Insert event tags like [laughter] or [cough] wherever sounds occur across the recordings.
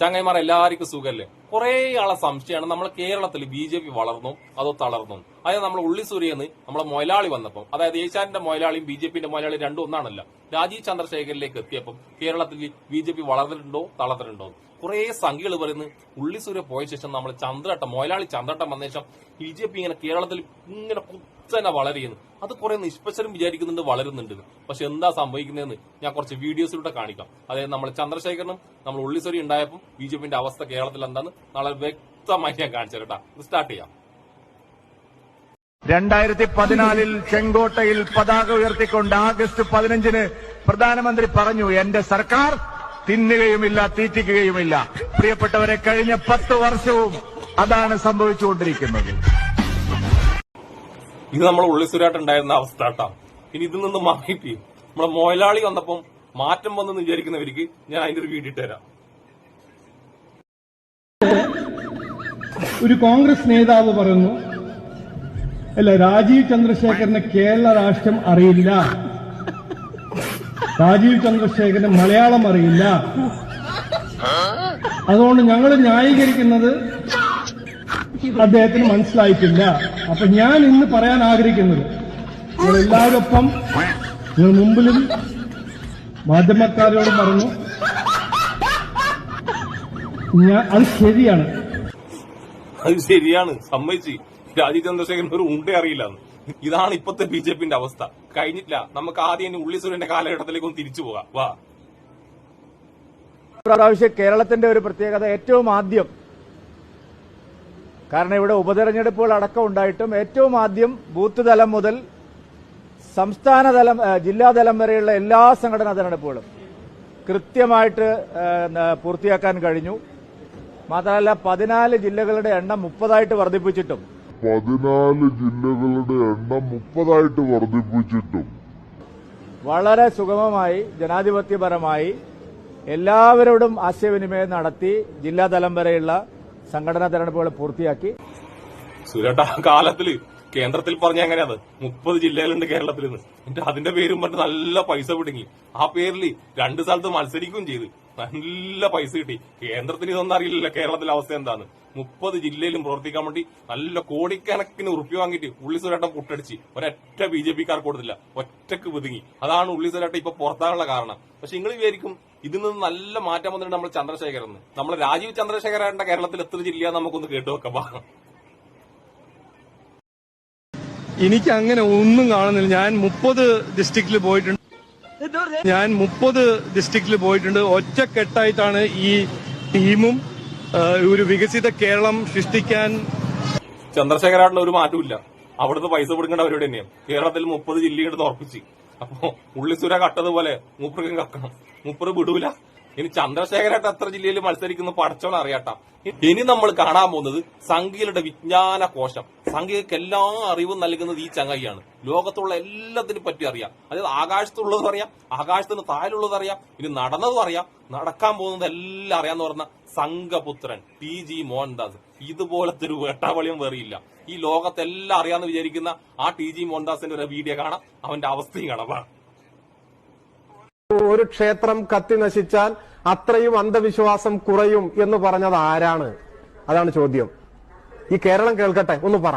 ചങ്ങായിമാർ എല്ലാവർക്കും സുഖല്ലേ? കുറേ ആളെ സംശയമാണ്. നമ്മളെ കേരളത്തിൽ ബി ജെ പി വളർന്നു അതോ തളർന്നു? അതായത് നമ്മൾ ഉള്ളി സൂര്യന്ന് നമ്മളെ മൊയലാളി വന്നപ്പം അതായത് ഏഷ്യാനിന്റെ മൊയലാളിയും ബി ജെ പിന്റെ മൊയലാളി രണ്ടും ഒന്നാണല്ല. രാജീവ് ചന്ദ്രശേഖരിലേക്ക് എത്തിയപ്പം കേരളത്തിൽ ബി ജെ പി വളർന്നിട്ടുണ്ടോ തളർന്നിട്ടുണ്ടോ കുറെ സംഖ്യകൾ പറയുന്നത് ഉള്ളിസൂര്യ പോയ ശേഷം നമ്മൾ ചന്ദ്രട്ടം മൊയലാളി ചന്ദ്രട്ടം വന്ന ശേഷം ബി ജെ പി ഇങ്ങനെ കേരളത്തിൽ ഇങ്ങനെ കുത്തനെ വളരുന്നു. അത് കുറെ നിഷ്പക്ഷരും വിചാരിക്കുന്നുണ്ട് വളരുന്നുണ്ട്. പക്ഷെ എന്താ സംഭവിക്കുന്നതെന്ന് ഞാൻ കുറച്ച് വീഡിയോസിലൂടെ കാണിക്കാം. അതായത് നമ്മൾ ചന്ദ്രശേഖരനും നമ്മൾ ഉള്ളിസൂരി ഉണ്ടായപ്പോൾ ബി ജെ പിന്റെ അവസ്ഥ കേരളത്തിൽ എന്താന്ന് നാളെ വ്യക്തമായി ഞാൻ കാണിച്ചു കേട്ടാ. സ്റ്റാർട്ട് ചെയ്യാം. രണ്ടായിരത്തി പതിനാലിൽ ചെങ്കോട്ടയിൽ പതാക ഉയർത്തിക്കൊണ്ട് ആഗസ്റ്റ് പതിനഞ്ചിന് പ്രധാനമന്ത്രി പറഞ്ഞു എന്റെ സർക്കാർ തിന്നുകയുമില്ല തീറ്റിക്കുകയുമില്ല. പ്രിയപ്പെട്ടവരെ കഴിഞ്ഞ പത്ത് വർഷവും അതാണ് സംഭവിച്ചുകൊണ്ടിരിക്കുന്നത്. ഇത് നമ്മൾ ഉള്ളിസൂരായിട്ട് ഉണ്ടായിരുന്ന അവസ്ഥ കേട്ടോ. ഇനി ഇതിൽ നിന്ന് മാറിയിട്ട് നമ്മളെ മൊയലാളി വന്നപ്പം മാറ്റം വന്നെന്ന് വിചാരിക്കുന്നവർക്ക് ഞാൻ അതിന്റെ ഒരു വീഡിയോ തരാം. ഒരു കോൺഗ്രസ് നേതാവ് പറയുന്നു അല്ല രാജീവ് ചന്ദ്രശേഖരന് കേരള രാഷ്ട്രം അറിയില്ല. രാജീവ് ചന്ദ്രശേഖരന് മലയാളം അറിയില്ല. അതുകൊണ്ട് ഞങ്ങൾ ന്യായീകരിക്കുന്നത് അദ്ദേഹത്തിന് മനസ്സിലായിട്ടില്ല. അപ്പൊ ഞാൻ ഇന്ന് പറയാൻ ആഗ്രഹിക്കുന്നത് നിങ്ങൾ എല്ലാവരൊപ്പം നിങ്ങൾ മുമ്പിലും മാധ്യമക്കാരോട് പറഞ്ഞു ഞാൻ അത് ശരിയാണ്. അത് ശരിയാണ് സമ്മതിച്ച്. രാജീവ് ചന്ദ്രശേഖരൻ ഒരു ഉണ്ടേ അറിയില്ല ഇതാണ് ഇപ്പത്തെ ബി ജെ പിന്റെ അവസ്ഥ. കഴിഞ്ഞിട്ടില്ല. നമുക്ക് ആദ്യം ഇനി ഉള്ളിസൂര്യന്റെ കാലഘട്ടത്തിലേക്ക് ഒന്ന് തിരിച്ചു പോകാം. വാ. പ്രാവശ്യം കേരളത്തിന്റെ ഒരു പ്രത്യേകത ഏറ്റവും ആദ്യം കാരണം ഇവിടെ ഉപതെരഞ്ഞെടുപ്പുകൾ അടക്കം ഉണ്ടായിട്ടും ഏറ്റവും ആദ്യം ബൂത്ത് തലം മുതൽ സംസ്ഥാന തലം ജില്ലാതലം വരെയുള്ള എല്ലാ സംഘടനാ തെരഞ്ഞെടുപ്പുകളും കൃത്യമായിട്ട് പൂർത്തിയാക്കാൻ കഴിഞ്ഞു. മാത്രമല്ല പതിനാല് ജില്ലകളുടെ എണ്ണം മുപ്പതായിട്ട് വർദ്ധിപ്പിച്ചിട്ടും പതിനാല് ജില്ലകളുടെ എണ്ണം മുപ്പതായിട്ട് വർദ്ധിപ്പിച്ചിട്ടും. വളരെ സുഗമമായി ജനാധിപത്യപരമായി എല്ലാവരോടും ആശയവിനിമയം നടത്തി ജില്ലാതലം വരെയുള്ള സംഘടനാ തെരഞ്ഞെടുപ്പുകൾ പൂർത്തിയാക്കി. സുരേട്ട കാലത്തിൽ കേന്ദ്രത്തിൽ പറഞ്ഞ എങ്ങനെയാണ് മുപ്പത് ജില്ലകളുണ്ട് കേരളത്തിൽ നിന്ന് എന്നിട്ട് അതിന്റെ പേരും പറഞ്ഞ് നല്ല പൈസ പിടുങ്ങി. ആ പേരിൽ രണ്ട് സ്ഥലത്ത് മത്സരിക്കുകയും ചെയ്തു. നല്ല പൈസ കിട്ടി. കേന്ദ്രത്തിന് ഇതൊന്നും അറിയില്ലല്ലോ. കേരളത്തിലെ അവസ്ഥ എന്താണ് മുപ്പത് ജില്ലയിലും പ്രവർത്തിക്കാൻ വേണ്ടി നല്ല കോടിക്കണക്കിന് ഉറുപ്പി വാങ്ങിയിട്ട് ഉള്ളി സുരേട്ടൻ പുട്ടടിച്ച് ഒരൊറ്റ ബി ജെ പിക്കാർ കൊടുത്തില്ല. ഒറ്റയ്ക്ക് പിതുങ്ങി അതാണ് ഉള്ളി സുരേട്ടൻ ഇപ്പൊ പുറത്താനുള്ള കാരണം. പക്ഷെ നിങ്ങൾ വിചാരിക്കും ഇതിൽ നിന്ന് നല്ല മാറ്റം വന്നിട്ട് നമ്മൾ ചന്ദ്രശേഖരൻ നമ്മൾ രാജീവ് ചന്ദ്രശേഖരന്റെ കേരളത്തിൽ എത്ര ജില്ലയാ നമുക്കൊന്ന് കേട്ടു വെക്കാം. എനിക്ക് അങ്ങനെ ഒന്നും കാണുന്നില്ല. ഞാൻ മുപ്പത് ഡിസ്ട്രിക്റ്റിൽ പോയിട്ടുണ്ട്. ഞാൻ മുപ്പത് ഡിസ്ട്രിക്റ്റിൽ പോയിട്ടുണ്ട്. ഒറ്റക്കെട്ടായിട്ടാണ് ഈ ടീമും ഒരു വികസിത കേരളം സൃഷ്ടിക്കാൻ ചന്ദ്രശേഖരാട്ടിന് ഒരു മാറ്റമില്ല അവിടുന്ന് പൈസ കൊടുക്കേണ്ട അവരോട് തന്നെയാണ് കേരളത്തിൽ മുപ്പത് ജില്ലയെടുത്ത് ഉറപ്പിച്ച്. അപ്പോ ഉള്ളിസുര കട്ടതുപോലെ മൂപ്പർക്കും കക്കണം. മൂപ്പർ വിടൂല. ഇനി ചന്ദ്രശേഖരായിട്ട് എത്ര ജില്ലയിൽ മത്സരിക്കുന്ന പഠിച്ചോ അറിയാട്ട. ഇനി നമ്മൾ കാണാൻ പോകുന്നത് സംഘികളുടെ വിജ്ഞാന കോശം. സംഘികൾക്ക് എല്ലാ അറിവും നൽകുന്നത് ഈ ചങ്ങായിയാണ്. ലോകത്തുള്ള എല്ലാത്തിനെ പറ്റി അറിയാം. അതായത് ആകാശത്തുള്ളത് അറിയാം ആകാശത്തിന് താഴെയുള്ളത് അറിയാം ഇനി നടന്നതും അറിയാം. നടക്കാൻ പോകുന്നത് എല്ലാം അറിയാന്ന് പറഞ്ഞ സംഘപുത്രൻ ടി ജി മോഹൻദാസ്. ഇതുപോലത്തെ ഒരു വേട്ടാവളിയും വേറിയില്ല. ഈ ലോകത്തെല്ലാം അറിയാന്ന് വിചാരിക്കുന്ന ആ ടി ജി മോഹൻദാസിന്റെ ഒരു വീഡിയോ കാണാം. അവന്റെ അവസ്ഥയും കാണാം. ഒരു ക്ഷേത്രം കത്തി നശിച്ചാൽ അത്രയും അന്ധവിശ്വാസം കുറയും എന്ന് പറഞ്ഞത് ആരാണ്? അതാണ് ചോദ്യം. ഈ കേരളം കേൾക്കട്ടെ ഒന്ന് പറ.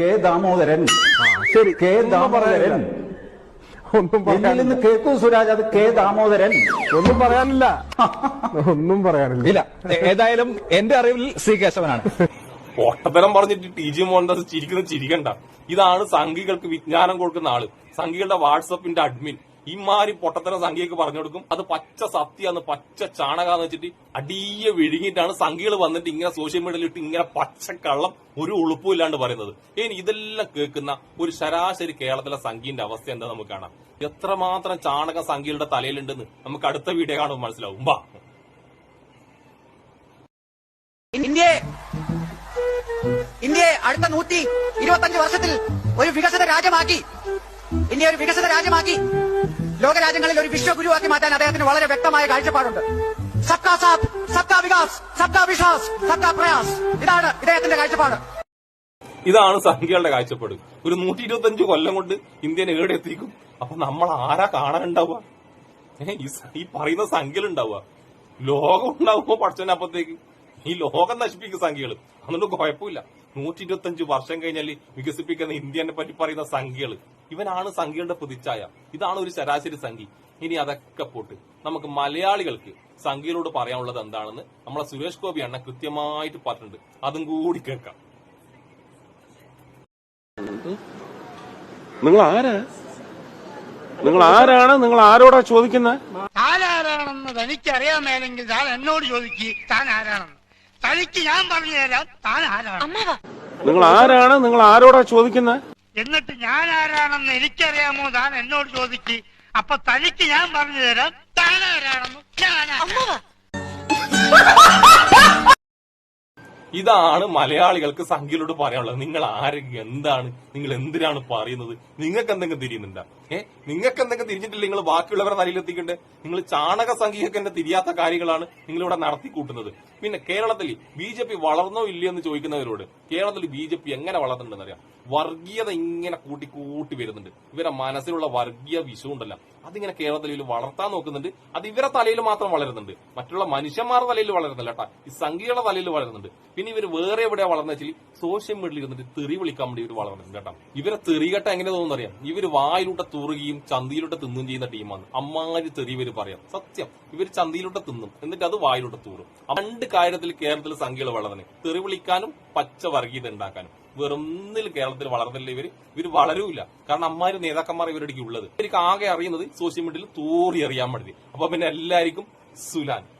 കെ ദാമോദരൻ. ശരി. കെ ഒന്നും ദാമോദരൻ. ഒന്നും എന്നിൽ നിന്ന് കേൾക്കൂ സുരാജ് അത് കെ ദാമോദരൻ. ഒന്നും പറയാനില്ല. [laughs] ഒന്നും പറയാനില്ല. ഇല്ല ഏതായാലും എന്റെ അറിവിൽ സി കേശവനാണ്. [laughs] പൊട്ടത്തരം പറഞ്ഞിട്ട് ടി ജി മോഹൻദാസ് ചിരിക്കുന്ന ചിരിക്കണ്ട ഇതാണ് സംഘികൾക്ക് വിജ്ഞാനം കൊടുക്കുന്ന ആൾ. സംഘികളുടെ വാട്സപ്പിന്റെ അഡ്മിൻ. ഇമാരി പൊട്ടത്തരം സംഘികൾക്ക് പറഞ്ഞു കൊടുക്കും. അത് പച്ച സത്യാന്ന് പച്ച ചാണകാന്ന് വെച്ചിട്ട് അടിയെ വിഴുങ്ങിയിട്ടാണ് സംഘികൾ വന്നിട്ട് ഇങ്ങനെ സോഷ്യൽ മീഡിയയിൽ ഇട്ട് ഇങ്ങനെ പച്ചക്കള്ളം ഒരു ഉളുപ്പും ഇല്ലാണ്ട് പറയുന്നത്. ഇനി ഇതെല്ലാം കേൾക്കുന്ന ഒരു ശരാശരി കേരളത്തിലെ സംഘീന്റെ അവസ്ഥ എന്താ നമുക്ക് കാണാം. എത്രമാത്രം ചാണക സംഘികളുടെ തലയിലുണ്ടെന്ന് നമുക്ക് അടുത്ത വീഡിയോ കാണുമ്പോൾ മനസ്സിലാവും. ബാ. അടുത്ത നൂറ്റി ഇരുപത്തഞ്ച് വർഷത്തിൽ ഒരു വികസിത രാജ്യമാക്കി. ഇന്ത്യ ഒരു വികസിത രാജ്യമാക്കി. ലോകരാജ്യങ്ങളിൽ ഒരു വിശ്വഗുരുവാക്കി മാറ്റാൻ അദ്ദേഹത്തിന് വളരെ വ്യക്തമായ കാഴ്ചപ്പാടുണ്ട്. സബ്കാ സാത്ത് സബ്കാ വികാസ് സബ്കാ വിശ്വാസ് സബ്കാ പ്രയാസ്. ഇതാണ് ഇദ്ദേഹത്തിന്റെ കാഴ്ചപ്പാട്. ഇതാണ് സംഖ്യകളുടെ കാഴ്ചപ്പാട്. ഒരു നൂറ്റി ഇരുപത്തഞ്ച് കൊല്ലം കൊണ്ട് ഇന്ത്യനെ ഏടെ എത്തിക്കും? അപ്പൊ നമ്മൾ ആരാ കാണാനുണ്ടാവുക? ഈ പറയുന്ന സംഖ്യകളുണ്ടാവുക ലോകം ഉണ്ടാവുമ്പോ പഠിച്ചതിനപ്പത്തേക്ക് ഈ ലോകം നശിപ്പിക്കുന്ന സംഖ്യകൾ അതുകൊണ്ട് കുഴപ്പമില്ല. നൂറ്റി ഇരുപത്തഞ്ച് വർഷം കഴിഞ്ഞാൽ വികസിപ്പിക്കുന്ന ഇന്ത്യനെ പറ്റി പറയുന്ന സംഖ്യകൾ ഇവനാണ് സംഖ്യകളുടെ പ്രതിച്ഛായ ഇതാണ് ഒരു ശരാശരി സംഖ്യ. ഇനി അതൊക്കെ പോട്ട്. നമുക്ക് മലയാളികൾക്ക് സംഖ്യയിലോട് പറയാനുള്ളത് എന്താണെന്ന് നമ്മളെ സുരേഷ് ഗോപി അണ്ണ കൃത്യമായിട്ട് പറഞ്ഞിട്ടുണ്ട്. അതും കൂടി കേൾക്കാം. നിങ്ങൾ ആരാ നിങ്ങൾ ആരാണ് നിങ്ങൾ ആരോടാ ചോദിക്കുന്നത് താൻ ആരാണെന്ന് മേലെങ്കിൽ താൻ എന്നോട് ചോദിക്കുക താൻ ആരാണെന്ന് തനിക്ക് ഞാൻ പറഞ്ഞു തരാം താൻ ആരാണ്? നിങ്ങൾ ആരാണ്? നിങ്ങൾ ആരോടാ ചോദിക്കുന്നത് എന്നിട്ട് ഞാൻ ആരാണെന്ന് എനിക്കറിയാമോ? താൻ എന്നോട് ചോദിക്ക് അപ്പൊ തനിക്ക് ഞാൻ പറഞ്ഞു തരാം താൻ ആരാണെന്ന് ഇതാണ് മലയാളികൾക്ക് സംഖ്യയിലോട് പറയാനുള്ളത്. നിങ്ങൾ ആരെങ്കിലും എന്താണ്? നിങ്ങൾ എന്തിനാണ് പറയുന്നത്? നിങ്ങൾക്ക് എന്തെങ്കിലും തിരിയുന്നുണ്ടോ? ഏ? നിങ്ങൾക്ക് എന്തെങ്കിലും തിരിഞ്ഞിട്ടില്ല? നിങ്ങൾ ബാക്കിയുള്ളവരെ തലയിലെത്തിക്കണ്ടേ. നിങ്ങൾ ചാണക സംഖ്യയൊക്കെ എന്നെ തിരിയാത്ത കാര്യങ്ങളാണ് നിങ്ങൾ ഇവിടെ നടത്തിക്കൂട്ടുന്നത്. പിന്നെ കേരളത്തിൽ ബി ജെ പി വളർന്നോ ഇല്ലയോ എന്ന് ചോദിക്കുന്നവരോട് കേരളത്തിൽ ബി ജെ പി എങ്ങനെ വളർന്നിട്ടുണ്ടെന്ന് അറിയാം. വർഗീയത ഇങ്ങനെ കൂട്ടി കൂട്ടി വരുന്നുണ്ട്. ഇവരെ മനസ്സിലുള്ള വർഗീയ വിഷമുണ്ടല്ലോ അതിങ്ങനെ കേരളത്തിൽ ഇവർ വളർത്താൻ നോക്കുന്നുണ്ട്. അത് ഇവരെ തലയിൽ മാത്രം വളരുന്നുണ്ട്. മറ്റുള്ള മനുഷ്യന്മാരുടെ തലയിൽ വളരുന്നില്ല കേട്ടാ. ഈ സംഖ്യയുടെ തലയിൽ വളരുന്നുണ്ട്. പിന്നെ ഇവർ വേറെ എവിടെയാ വളർന്ന വെച്ചാൽ സോഷ്യൽ മീഡിയയിൽ ഇരുന്നിട്ട് തെറി വിളിക്കാൻ വേണ്ടി ഇവർ വളർന്നിട്ടുണ്ട് കേട്ടോ. ഇവരെ തെറികെട്ട എങ്ങനെ തോന്നുന്നറിയാം? ഇവർ വായിലൂടെ തുറുകയും ചന്തയിലോട്ട് തിന്നും ചെയ്യുന്ന ടീമാണ്. അമ്മാരി തെറി ഇവർ പറയാം. സത്യം. ഇവർ ചന്തയിലോട്ട് തിന്നും. എന്നിട്ട് അത് വായിലോട്ട് തൂറും. രണ്ട് കാര്യത്തിൽ കേരളത്തിൽ സംഖ്യകൾ വളർന്നെ തെറി വിളിക്കാനും പച്ച വർഗീയത ഉണ്ടാക്കാനും. വെറുന്നിൽ കേരളത്തിൽ വളർന്നില്ല ഇവർ ഇവർ വളരൂല കാരണം അമ്മാര് നേതാക്കന്മാർ ഇവരുടെ ഉള്ളത്. ഇവർക്ക് ആകെ അറിയുന്നത് സോഷ്യൽ മീഡിയയിൽ തൂറി അറിയാൻ വേണ്ടി അപ്പൊ പിന്നെ എല്ലാവർക്കും സുലാൻ.